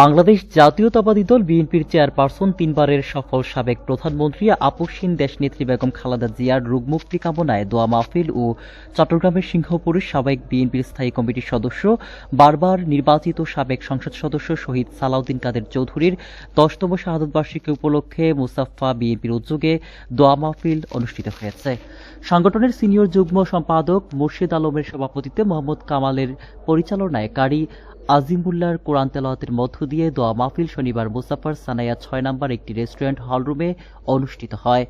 বাংলাদেশ জাতীয়তাবাদী দল বিএনপির চেয়ারপারসন তিনবারের সফল সাবেক প্রধানমন্ত্রী আপসহীন দেশনেত্রী বেগম খালেদা জিয়ার রোগমুক্তি কামনায় দোয়া মাহফিল ও চট্টগ্রামের সিংহপুরের সাবেক বিএনপির স্থায়ী কমিটির সদস্য, বারবার নির্বাচিত সাবেক সংসদ সদস্য শহীদ সালাউদ্দিন কাদের চৌধুরীর দশতম শাহাদত বার্ষিকী উপলক্ষে মুসাফা বিএনপির উদ্যোগে দোয়া মাহফিল অনুষ্ঠিত হয়েছে। সংগঠনের সিনিয়র যুগ্ম সম্পাদক মুর্শিদ আলমের সভাপতিত্বে মোহাম্মদ কামালের পরিচালনায় কারি আজিমুল্লাহর কোরআন তেলাওয়াতের মধ্য দিয়ে দোয়া মাহফিল শনিবার মুসাফার সানাইয়া ছয় নম্বর একটি রেস্টুরেন্ট হলরুমে অনুষ্ঠিত হয়।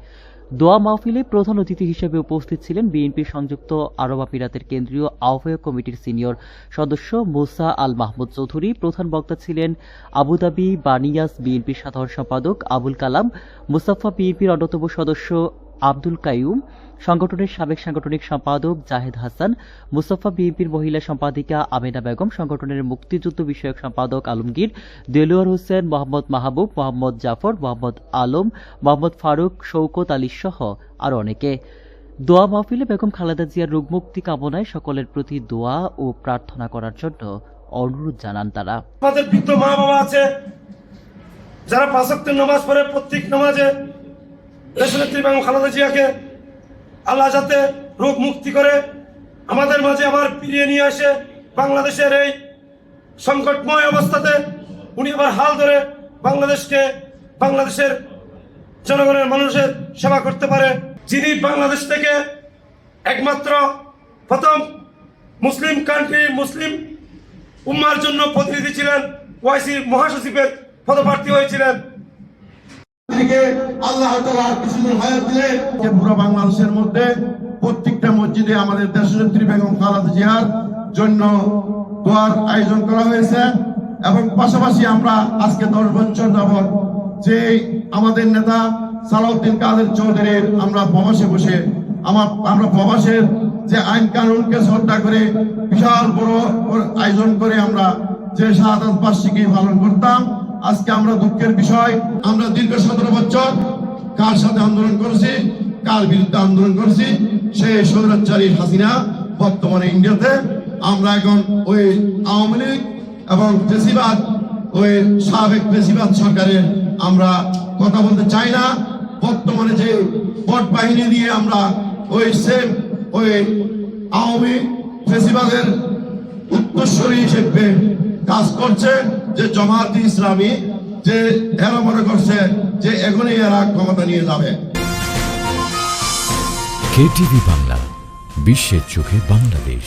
দোয়া মাহফিলে প্রধান অতিথি হিসেবে উপস্থিত ছিলেন বিএনপি সংযুক্ত আরব আমিরাতের কেন্দ্রীয় আহ্বায়ক কমিটির সিনিয়র সদস্য মুসা আল মাহমুদ চৌধুরী, প্রধান বক্তা ছিলেন আবুধাবি বানিয়াস বিএনপির সাধারণ সম্পাদক আবুল কালাম মুসাফা বিএনপির অন্যতম সদস্য আব্দুল কাইয়ুম, সংগঠনের সাবেক সাংগঠনিক সম্পাদক জাহেদ হাসান, মুসাফা বিএনপির মহিলা সম্পাদিকা আমেনা বেগম, সংগঠনের মুক্তিযুদ্ধ বিষয়ক সম্পাদক আলমগীর, দেলোয়ার হোসেন, মোহাম্মদ মাহবুব, মোহাম্মদ জাফর, মোহাম্মদ আলম, মোহাম্মদ ফারুক শৌকত আলী সহ আরও অনেকে। দোয়া মাহফিলে বেগম খালেদা জিয়ার রোগমুক্তি কামনায় সকলের প্রতি দোয়া ও প্রার্থনা করার জন্য অনুরোধ জানান তারা। আমাদের বৃদ্ধ মা বাবা আছে, যারা পাঁচক্তের নামাজ পড়ে প্রত্যেক নামাজে দেশনেত্রী খালেদা জিয়াকে আল্লাহ যাতে রোগ মুক্তি করে, আমাদের মাঝে আবার ফিরিয়ে নিয়ে আসে বাংলাদেশের এই সংকটময় অবস্থাতে। উনি আবার হাল ধরে বাংলাদেশকে, বাংলাদেশের জনগণের মানুষের সেবা করতে পারে। যিনি বাংলাদেশ থেকে একমাত্র প্রথম মুসলিম কান্ট্রি মুসলিম উম্মার জন্য প্রতিনিধি ছিলেন, ওয়াইসি মহাসচিবের পদপ্রার্থী হয়েছিলেন। আল্লাহ তাআলা কিছুদিন হায়াত দিলে যে পুরো বাংলাদেশের মধ্যে প্রত্যেকটা মসজিদে আমাদের দেশনেত্রী বেগম খালেদা জিয়ার জন্য দোয়ার আয়োজন করা হয়েছে। এবং পাশাপাশি আমরা আজকে দশ বছর যাবৎ যে আমাদের নেতা সালাউদ্দিন কাদের চৌধুরীর আমরা প্রবাসে বসে আমার, আমরা প্রবাসের যে আইন কানুনকে শ্রদ্ধা করে বিশাল বড় আয়োজন করে আমরা যে শাহাদাত বার্ষিকী পালন করতাম। আজকে আমরা দুঃখের বিষয়, আমরা দীর্ঘ সতেরো বছর কার সাথে আন্দোলন করেছি, কার বিরুদ্ধে আন্দোলন করেছি সেই সৌরাচারী হাসিনা বর্তমানে ইন্ডিয়াতে। আমরা এখন ওই আওয়ামী লীগ এবং পেশিবাদ ওই সাবেক পেশিবাদ সরকারের আমরা কথা বলতে চাই না। বর্তমানে যে ভোট বাহিনী দিয়ে আমরা ওই সেম ওই আওয়ামী ফেসিবাদের উত্তরস্বরী হিসেবে কাজ করছে যে জমাতি ইসলামী যে এরা মনে করছে যে এখনই এরা ক্ষমতা নিয়ে যাবে। কেটিভি বাংলা, বিশ্বের চোখে বাংলাদেশ।